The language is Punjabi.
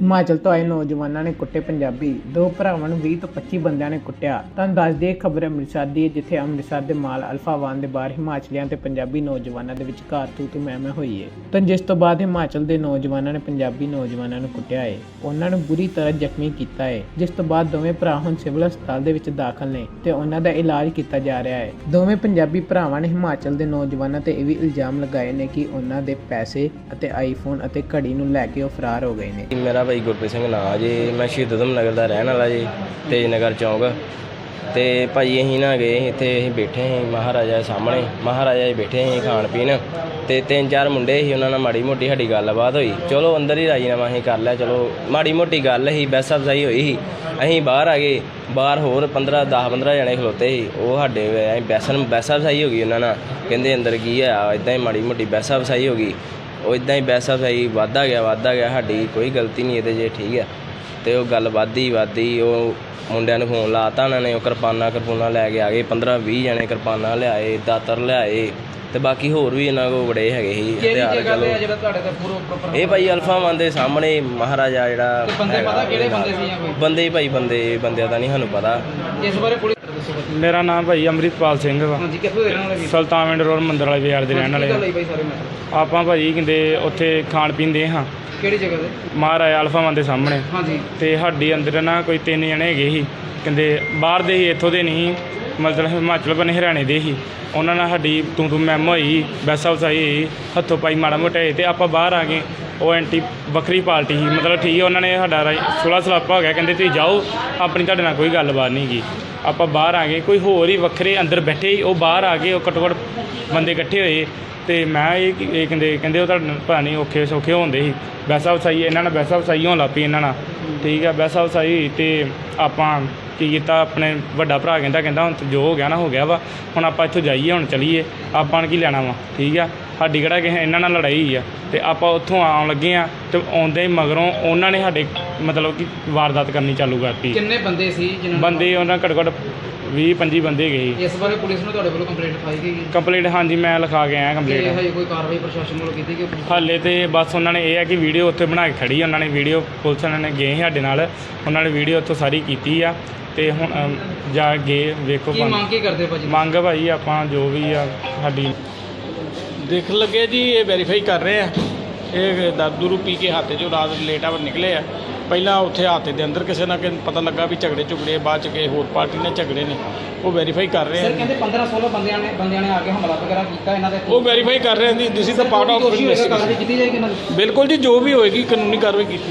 ਹਿਮਾਚਲ ਤੋਂ ਆਏ ਨੌਜਵਾਨਾਂ ਨੇ ਕੁੱਟੇ ਪੰਜਾਬੀ। ਦੋ ਭਰਾਵਾਂ ਨੂੰ 20 ਤੋਂ 25 ਬੰਦਿਆਂ ਨੇ ਕੁੱਟਿਆ। ਤੁਹਾਨੂੰ ਦੱਸ ਦਈਏ, ਖਬਰ ਅੰਮ੍ਰਿਤਸਰ ਦੀ ਜਿੱਥੇ ਅੰਮ੍ਰਿਤਸਰ ਦੇ ਮਾਲ ਅਲਫਾ ਵਾਨ ਦੇ ਬਾਹਰ ਹਿਮਾਚਲੀਆਂ ਤੇ ਪੰਜਾਬੀ ਨੌਜਵਾਨਾਂ ਦੇ ਵਿਚਕਾਰ ਤੂ ਤੂ ਮੈਂ ਮੈਂ ਹੋਈ ਹੈ। ਤਾਂ ਜਿਸ ਤੋਂ ਬਾਅਦ ਹਿਮਾਚਲ ਦੇ ਨੌਜਵਾਨਾਂ ਨੇ ਪੰਜਾਬੀ ਨੌਜਵਾਨਾਂ ਨੂੰ ਕੁੱਟਿਆ ਹੈ। ਉਹਨਾਂ ਨੂੰ ਬੁਰੀ ਤਰ੍ਹਾਂ ਜ਼ਖਮੀ ਕੀਤਾ ਹੈ। ਜਿਸ ਤੋਂ ਬਾਅਦ ਦੋਵੇਂ ਭਰਾ ਹੁਣ ਸਿਵਲ ਹਸਪਤਾਲ ਦੇ ਵਿੱਚ ਦਾਖਲ ਨੇ ਤੇ ਉਹਨਾਂ ਦਾ ਇਲਾਜ ਕੀਤਾ ਜਾ ਰਿਹਾ ਹੈ। ਦੋਵੇਂ ਪੰਜਾਬੀ ਭਰਾਵਾਂ ਨੇ ਹਿਮਾਚਲ ਦੇ ਨੌਜਵਾਨਾਂ ਤੇ ਇਹ ਵੀ ਇਲਜ਼ਾਮ ਲਗਾਏ ਨੇ ਕਿ ਉਹਨਾਂ ਦੇ ਪੈਸੇ ਅਤੇ ਆਈਫੋਨ ਅਤੇ ਘੜੀ ਨੂੰ ਲੈ ਕੇ ਉਹ ਫਰਾਰ ਹੋ ਗਏ ਨੇ। ਮੇਰਾ ਭਾਈ ਗੁਰਪ੍ਰੀਤ ਸਿੰਘ ਨਾਂ ਜੀ। ਮੈਂ ਸ਼ਹੀਦ ਊਧਮ ਨਗਰ ਦਾ ਰਹਿਣ ਵਾਲਾ ਜੀ, ਤੇਜ ਨਗਰ ਚੌਂਕ। ਤੇ ਭਾਈ ਅਸੀਂ ਨਾ ਗਏ ਸੀ ਇੱਥੇ ਅਸੀਂ ਬੈਠੇ ਸੀ, ਮਹਾਰਾਜਾ ਦੇ ਸਾਹਮਣੇ। ਮਹਾਰਾਜਾ ਜੀ ਬੈਠੇ ਸੀ ਖਾਣ ਪੀਣ। ਤੇ ਤਿੰਨ ਚਾਰ ਮੁੰਡੇ ਸੀ, ਉਹਨਾਂ ਨਾਲ ਮਾੜੀ ਮੋਟੀ ਸਾਡੀ ਗੱਲਬਾਤ ਹੋਈ। ਚਲੋ ਅੰਦਰ ਹੀ ਰਾਜੀਨਾਮਾ ਅਸੀਂ ਕਰ ਲਿਆ, ਚਲੋ ਮਾੜੀ ਮੋਟੀ ਗੱਲ ਸੀ, ਬਹਿਸ ਅਫਜ਼ਾਈ ਹੋਈ ਸੀ। ਅਸੀਂ ਬਾਹਰ ਆ ਗਏ, ਬਾਹਰ ਹੋਰ 15 10 15 ਜਣੇ ਖਲੋਤੇ ਸੀ। ਉਹ ਸਾਡੇ ਅਸੀਂ ਬਹਿਸਨ ਬਹਿਸ ਅਫਜ਼ਾਈ ਹੋ ਗਈ ਉਹਨਾਂ ਨਾਲ। ਕਹਿੰਦੇ ਅੰਦਰ ਕੀ ਆ ਇਦਾਂ ਹੀ ਮਾੜੀ ਮੋਟੀ ਬਹਿਸ ਅਫਜ਼ਾਈ ਹੋ ਗਈ। ਉਹ ਇਦਾਂ ਹੀ ਬੈਸਾ ਸਹੀ ਵਾਧਾ ਗਿਆ ਵਾਧਾ ਗਿਆ ਸਾਡੀ ਕੋਈ ਗਲਤੀ ਨਹੀਂ ਇਹਦੇ ਜੇ ਠੀਕ ਹੈ ਤੇ ਉਹ ਗੱਲ ਵਾਧੀ ਵਾਧੀ ਉਹ ਮੁੰਡਿਆਂ ਨੂੰ ਫੋਨ ਲਾਤਾ ਉਹਨਾਂ ਨੇ ਉਹ ਕਿਰਪਾਨਾਂ ਕਿਰਪੂਨਾ ਲੈ ਕੇ ਆ ਗਏ 15 20 ਜਣੇ ਕਿਰਪਾਨਾਂ ਲਿਆਏ ਦਾਤਰ ਲਿਆਏ ਤੇ ਬਾਕੀ ਹੋਰ ਵੀ ਇਹਨਾਂ ਕੋਲ ਬੜੇ ਹੈਗੇ ਸੀ ਹਥਿਆਰ ਚਲੋ ਜਿਹੜਾ ਤੁਹਾਡੇ ਤੇ ਪੂਰਾ ਪ੍ਰੋਪਰ ਇਹ ਭਾਈ ਅਲਫਾ ਮਾਨ ਦੇ ਸਾਹਮਣੇ ਮਹਾਰਾਜਾ ਜਿਹੜਾ ਬੰਦੇ ਪਤਾ ਕਿਹੜੇ। ਬੰਦੇ ਸੀ ਜਾਂ ਕੋਈ? ਬੰਦੇ ਹੀ ਭਾਈ ਬੰਦੇ ਬੰਦਿਆਂ ਦਾ ਨਹੀਂ ਸਾਨੂੰ ਪਤਾ ਇਸ ਬਾਰੇ ਮੇਰਾ ਨਾਮ ਭਾਈ ਅੰਮ੍ਰਿਤਪਾਲ ਸਿੰਘ ਵਾ। ਹਾਂਜੀ ਕਿੱਥੋਂ ਦੇ ਰਹਿਣ ਵਾਲੇ ਵੀ ਸੁਲਤਾਨਵਿੰਡ ਰੋਡ ਮੰਦਰ ਵਾਲੇ ਬਾਜ਼ਾਰ ਦੇ ਰਹਿਣ ਵਾਲੇ ਆ। ਹੋਈ ਭਾਈ ਸਾਰੇ ਮੈਟਰ ਆਪਾਂ ਭਾਜੀ ਕਹਿੰਦੇ ਉੱਥੇ ਖਾਣ ਪੀਣ ਦੇ ਹਾਂ। ਕਿਹੜੀ ਜਗ੍ਹਾ ਤੇ? ਮਹਾਰਾਜਾ ਅਲਫਾ ਮਾਨ ਦੇ ਸਾਹਮਣੇ। ਹਾਂਜੀ। ਤੇ ਸਾਡੀ ਅੰਦਰ ਨਾ ਕੋਈ ਤਿੰਨ ਜਣੇ ਹੈਗੇ ਸੀ। ਕਹਿੰਦੇ ਬਾਹਰ ਦੇ ਹੀ ਇੱਥੋਂ ਦੇ ਨਹੀਂ ਮਤਲਬ ਹਿਮਾਚਲ ਬਨੇ ਹਰਿਆਣੇ ਦੇ ਹੀ ਉਹਨਾਂ ਨਾਲ ਸਾਡੀ ਤੂੰ ਤੂੰ ਮੈਮ ਹੋਈ ਬੈਸਾ ਵਸਾਈ ਹੋਈ ਹੱਥੋਂ ਪਾਈ ਮਾੜਾ ਮੋਟਾ ਹੋਏ ਤੇ ਆਪਾਂ ਬਾਹਰ ਆ ਗਏ। ਉਹ ਐਂਟੀ ਵੱਖਰੀ ਪਾਰਟੀ ਸੀ। ਮਤਲਬ ਠੀਕ ਹੈ ਉਹਨਾਂ ਨੇ ਸਾਡਾ ਸੁਲਾ ਸਲਾਪਾ ਹੋ ਗਿਆ। ਕਹਿੰਦੇ ਤੁਸੀਂ ਜਾਓ ਆਪਣੀ ਤੁਹਾਡੇ ਨਾਲ ਕੋਈ ਗੱਲਬਾਤ ਨਹੀਂ ਗੀ ਆਪਾਂ ਬਾਹਰ ਆ ਗਏ, ਕੋਈ ਹੋਰ ਹੀ ਵੱਖਰੇ ਅੰਦਰ ਬੈਠੇ ਹੀ, ਉਹ ਬਾਹਰ ਆ ਗਏ, ਉਹ ਘੱਟੋ ਘੱਟ ਬੰਦੇ ਇਕੱਠੇ ਹੋਏ। ਤੇ ਮੈਂ ਇਹ ਇਹ ਕਹਿੰਦੇ ਕਹਿੰਦੇ ਉਹ ਤੁਹਾਡੇ ਨਾਲ ਪਤਾ ਨਹੀਂ, ਔਖੇ, ਸੌਖੇ ਹੁੰਦੇ ਸੀ ਵੈਸਾ ਵਸਾਈ ਇਹਨਾਂ ਨਾਲ ਵੈਸਾ ਵਸਾਈ ਹੋਣ ਲੱਗ ਪਈ ਇਹਨਾਂ ਨਾਲ। ਠੀਕ ਆ ਵੈਸਾ ਵਸਾਈ ਹੋਈ ਤੇ ਆਪਾਂ ਕੀ ਕੀਤਾ, ਆਪਣੇ ਵੱਡਾ ਭਰਾ ਕਹਿੰਦਾ ਕਹਿੰਦਾ ਹੁਣ ਜੋ ਹੋ ਗਿਆ ਨਾ, ਹੋ ਗਿਆ ਵਾ। ਹੁਣ ਆਪਾਂ ਇੱਥੋਂ ਜਾਈਏ, ਹੁਣ ਚਲੀਏ। ਆਪਾਂ ਨੇ ਕੀ ਲੈਣਾ ਵਾ? ਠੀਕ ਆ, ਸਾਡੀ ਕਿਹੜਾ ਕਿਸੇ ਇਹਨਾਂ ਨਾਲ ਲੜਾਈ ਹੋਈ ਆ। ਤੇ ਆਪਾਂ ਉੱਥੋਂ ਆਉਣ ਲੱਗੇ ਆ ਤੇ ਆਉਂਦੇ ਹੀ ਮਗਰੋਂ ਉਹਨਾਂ ਨੇ ਸਾਡੇ ਮਤਲਬ ਕਿ ਵਾਰਦਾਤ ਕਰਨੀ ਚਾਲੂ ਕਰਤੀ। ਕਿੰਨੇ ਬੰਦੇ ਸੀ ਜਿਨ੍ਹਾਂ ਨੂੰ- ਬੰਦੇ ਉਹਨਾਂ ਘੱਟੋ ਘੱਟ 20 25 ਬੰਦੇ ਗਏ। ਇਸ ਬਾਰੇ ਪੁਲਿਸ ਨੂੰ ਤੁਹਾਡੇ ਵੱਲੋਂ ਕੰਪਲੇਂਟ ਲਿਖਾਈ ਗਈ ਹੈ? ਕੰਪਲੀਟ ਹਾਂਜੀ ਮੈਂ ਲਿਖਾ ਕੇ ਆਇਆ ਕੰਪਲੀਟ ਹਜੇ ਕੋਈ ਕਾਰਵਾਈ ਪ੍ਰਸ਼ਾਸਨ ਵੱਲੋਂ ਕੀਤੀ ਗਈ ਹਾਲੇ ਤੇ ਬਸ ਉਹਨਾਂ ਨੇ ਇਹ ਹੈ ਕਿ ਵੀਡੀਓ ਉੱਥੇ ਬਣਾ ਕੇ ਖੜੀ ਆ, ਉਹਨਾਂ ਨੇ ਵੀਡੀਓ ਪੁਲਿਸ ਵਾਲਿਆਂ ਨੇ ਗਏ ਸੀ ਸਾਡੇ ਨਾਲ। ਉਹਨਾਂ ਨੇ ਵੀਡੀਓ ਉੱਥੋਂ ਸਾਰੀ ਕੀਤੀ ਆ। ਤੇ ਹੁਣ ਅਮ, ਜਾ ਗਏ ਵੇਖੋ ਕੀ ਬਣ- ਮੰਗ ਕੀ ਕਰਦੇ ਭਾਜੀ? ਮੰਗ ਭਾਈ ਆਪਾਂ ਜੋ ਵੀ ਆ ਸਾਡੀ ਦੇਖ ਲੱਗੇ ਜੀ ਇਹ ਵੈਰੀਫਾਈ ਕਰ ਰਹੇ ਆ। ਇਹ ਦਾਰੂ ਰੂ ਪੀ ਕੇ ਹੱਥ 'ਚੋਂ ਰਾਤ ਲੇਟ ਆਵਰ ਨਿਕਲੇ ਆ। ਪਹਿਲਾਂ ਉੱਥੇ ਹੱਥ ਦੇ ਅੰਦਰ ਕਿਸੇ ਨਾ ਕਿਸੇ ਪਤਾ ਲੱਗਾ ਵੀ ਝਗੜੇ ਝੁਗੜੇ ਬਾਅਦ ਚ ਕਿਸੇ ਹੋਰ ਪਾਰਟੀ ਨੇ ਝਗੜੇ ਨੇ। ਉਹ ਵੈਰੀਫਾਈ ਕਰ ਰਹੇ ਸਰ ਆ ਕਹਿੰਦੇ 15 16 ਬੰਦਿਆਂ ਨੇ ਬੰਦਿਆਂ ਨੇ ਆ ਕੇ ਹਮਲਾ ਵਗੈਰਾ ਕੀਤਾ ਇਹਨਾਂ ਦੇ ਉਹ ਵੈਰੀਫਾਈ ਕਰ ਰਹੇ ਆ ਜੀ। This is the part of ਬਿਲਕੁਲ ਜੀ ਜੋ ਵੀ ਹੋਏਗੀ ਕਾਨੂੰਨੀ ਕਾਰਵਾਈ ਕੀਤੀ